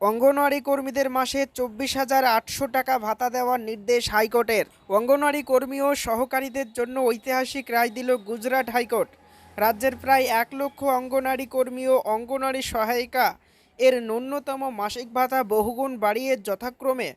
অঙ্গনওয়াড়ি কর্মীদের মাসে চব্বিশ হাজার আটশো টাকা ভাতা দেওয়ার নির্দেশ হাইকোর্টের। অঙ্গনওয়াড়ি কর্মী ও সহকারীদের জন্য ঐতিহাসিক রায় দিল গুজরাট হাইকোর্ট। রাজ্যের প্রায় এক লক্ষ অঙ্গনওয়াড়ি কর্মী ও অঙ্গনওয়াড়ি সহায়িকা। এর ন্যূনতম মাসিক ভাতা বহুগুণ বাড়িয়ে যথাক্রমে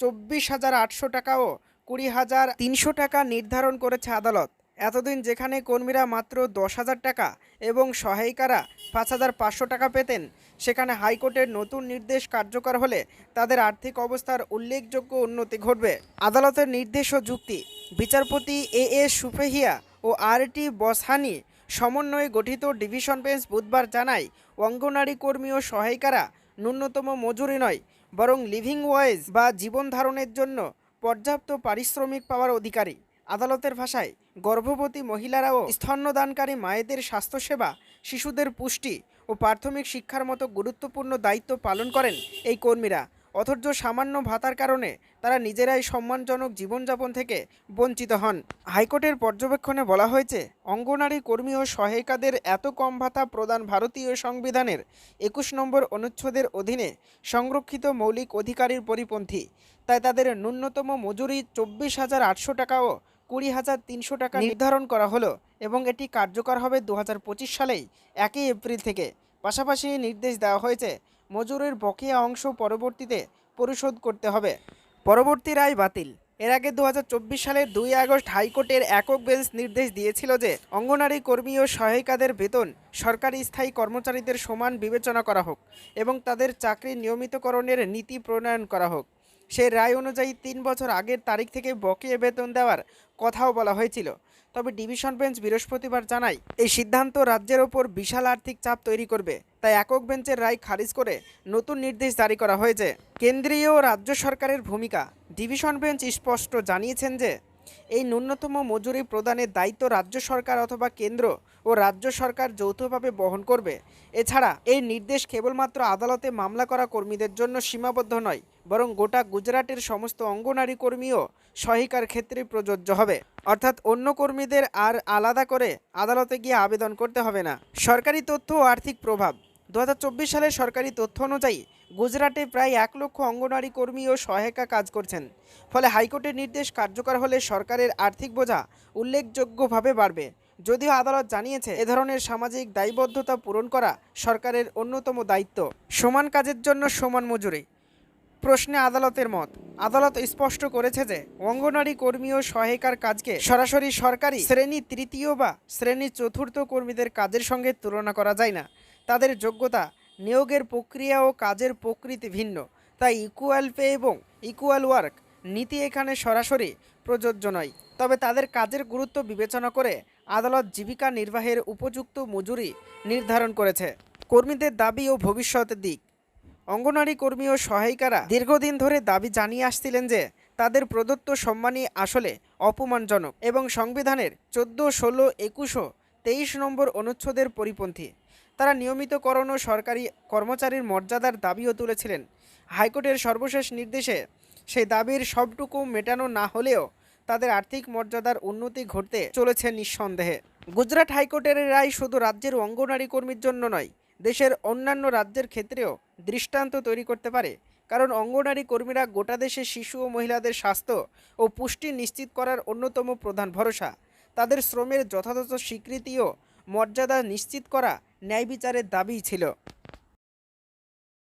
চব্বিশ হাজার আটশো টাকা ও কুড়ি হাজার তিনশো টাকা নির্ধারণ করেছে আদালত। এতদিন যেখানে কর্মীরা মাত্র দশ হাজার টাকা এবং সহায়িকারা পাঁচ হাজার পাঁচশো টাকা পেতেন, সেখানে হাইকোর্টের নতুন নির্দেশ কার্যকর হলে তাদের আর্থিক অবস্থার উল্লেখযোগ্য উন্নতি ঘটবে। আদালতের নির্দেশ ও যুক্তি, বিচারপতি এ এস সুফেহিয়া ও আর টি বসহানি সমন্বয়ে গঠিত ডিভিশন বেঞ্চ বুধবার জানায়, অঙ্গনারী কর্মী ও সহায়িকারা ন্যূনতম মজুরি নয়, বরং লিভিং ওয়েজ বা জীবন ধারণের জন্য পর্যাপ্ত পারিশ্রমিক পাওয়ার অধিকারী। আদালতের ভাষায় গর্ভবতী মহিলারাও স্তন্যদানকারী মায়েদের স্বাস্থ্যসেবা, শিশুদের পুষ্টি ও প্রাথমিক শিক্ষার মতো গুরুত্বপূর্ণ দায়িত্ব পালন করেন এই কর্মীরা। অথচ সামান্য ভাতার কারণে তারা নিজেরাই সম্মানজনক জীবনযাপন থেকে বঞ্চিত হন। হাইকোর্টের পর্যবেক্ষণে বলা হয়েছে, অঙ্গনারী কর্মী ও সহায়িকাদের এত কম ভাতা প্রদান ভারতীয় সংবিধানের একুশ নম্বর অনুচ্ছেদের অধীনে সংরক্ষিত মৌলিক অধিকারের পরিপন্থী। তাই তাদের ন্যূনতম মজুরি চব্বিশ হাজার আটশো টাকা ও কুড়ি হাজার তিনশো টাকা নির্ধারণ করা হলো এবং এটি কার্যকর হবে দু হাজার পঁচিশ সালেই একই এপ্রিল থেকে। পাশাপাশি নির্দেশ দেওয়া হয়েছে মজুরির বকেয়া অংশ পরবর্তীতে পরিশোধ করতে হবে। পরবর্তী রায় বাতিল। এর আগে দু হাজার চব্বিশ সালের দুই আগস্ট হাইকোর্টের একক বেঞ্চ নির্দেশ দিয়েছিল যে অঙ্গনারী কর্মী ও সহায়িকাদের বেতন সরকারি স্থায়ী কর্মচারীদের সমান বিবেচনা করা হোক এবং তাদের চাকরি নিয়মিতকরণের নীতি প্রণয়ন করা হোক। সেই রায় অনুযায়ী তিন বছর আগের তারিখ থেকে বকেয়া বেতন দেওয়ার কথাও বলা হয়েছিল। তবে ডিভিশন বেঞ্চ বৃহস্পতিবার জানায়, এই সিদ্ধান্ত রাজ্যের ওপর বিশাল আর্থিক চাপ তৈরি করবে। তাই একক বেঞ্চের রায় খারিজ করে নতুন নির্দেশ জারি করা হয়েছে। কেন্দ্রীয় রাজ্য সরকারের ভূমিকা। ডিভিশন বেঞ্চ স্পষ্ট জানিয়েছেন যে এই ন্যূনতম মজুরি প্রদানের দায়িত্ব রাজ্য সরকার অথবা কেন্দ্র ও রাজ্য সরকার যৌথভাবে বহন করবে। এছাড়া এই নির্দেশ কেবলমাত্র আদালতে মামলা করা কর্মীদের জন্য সীমাবদ্ধ নয়, বরং গোটা গুজরাটের সমস্ত অঙ্গনারী কর্মীও সহায়িকার ক্ষেত্রে প্রযোজ্য হবে। অর্থাৎ অন্য কর্মীদের আর আলাদা করে আদালতে গিয়ে আবেদন করতে হবে না। সরকারি তথ্য ও আর্থিক প্রভাব। দু হাজার চব্বিশ সালে সরকারি তথ্য অনুযায়ী, গুজরাটে প্রায় এক লক্ষ অঙ্গনারী কর্মী ও সহায়িকা কাজ করছেন। ফলে হাইকোর্টের নির্দেশ কার্যকর হলে সরকারের আর্থিক বোঝা উল্লেখযোগ্যভাবে বাড়বে। যদিও আদালত জানিয়েছে, এ ধরনের সামাজিক দায়বদ্ধতা পূরণ করা সরকারের অন্যতম দায়িত্ব। সমান কাজের জন্য সমান মজুরি। প্রশ্নে আদালতের মত। আদালত স্পষ্ট করেছে যে অঙ্গনারী কর্মী ও সহায়িকার কাজকে সরাসরি সরকারি শ্রেণি তৃতীয় বা শ্রেণি চতুর্থ কর্মীদের কাজের সঙ্গে তুলনা করা যায় না। তাদের যোগ্যতা নিয়োগের প্রক্রিয়া ও কাজের প্রকৃতি ভিন্ন। তাই ইকুয়াল পে এবং ইকুয়াল ওয়ার্ক নীতি এখানে সরাসরি প্রযোজ্য নয়। তবে তাদের কাজের গুরুত্ব বিবেচনা করে আদালত জীবিকা নির্বাহের উপযুক্ত মজুরি নির্ধারণ করেছে। কর্মীদের দাবি ও ভবিষ্যৎ দিক। অঙ্গনারী কর্মী ও সহায়িকারা দীর্ঘদিন ধরে দাবি জানিয়ে আসছিলেন যে তাদের প্রদত্ত সম্মানই আসলে অপমানজনক এবং সংবিধানের চোদ্দ, ষোলো, একুশ তেইশ নম্বর অনুচ্ছেদের পরিপন্থী। তারা নিয়মিতকরণ ও সরকারি কর্মচারীর মর্যাদার দাবিও তুলেছিলেন। হাইকোর্টের সর্বশেষ নির্দেশে সেই দাবির সবটুকু মেটানো না হলেও তাদের আর্থিক মর্যাদার উন্নতি ঘটতে চলেছে নিঃসন্দেহে। গুজরাট হাইকোর্টের রায় শুধু রাজ্যের অঙ্গনারী কর্মীর জন্য নয়, দেশের অন্যান্য রাজ্যের ক্ষেত্রেও দৃষ্টান্ত তৈরি করতে পারে। কারণ অঙ্গনারী কর্মীরা গোটা দেশে শিশু ও মহিলাদের স্বাস্থ্য ও পুষ্টি নিশ্চিত করার অন্যতম প্রধান ভরসা। তাদের শ্রমের যথাযথ স্বীকৃতি ও মর্যাদা নিশ্চিত করা ন্যায় বিচারের দাবি ছিল।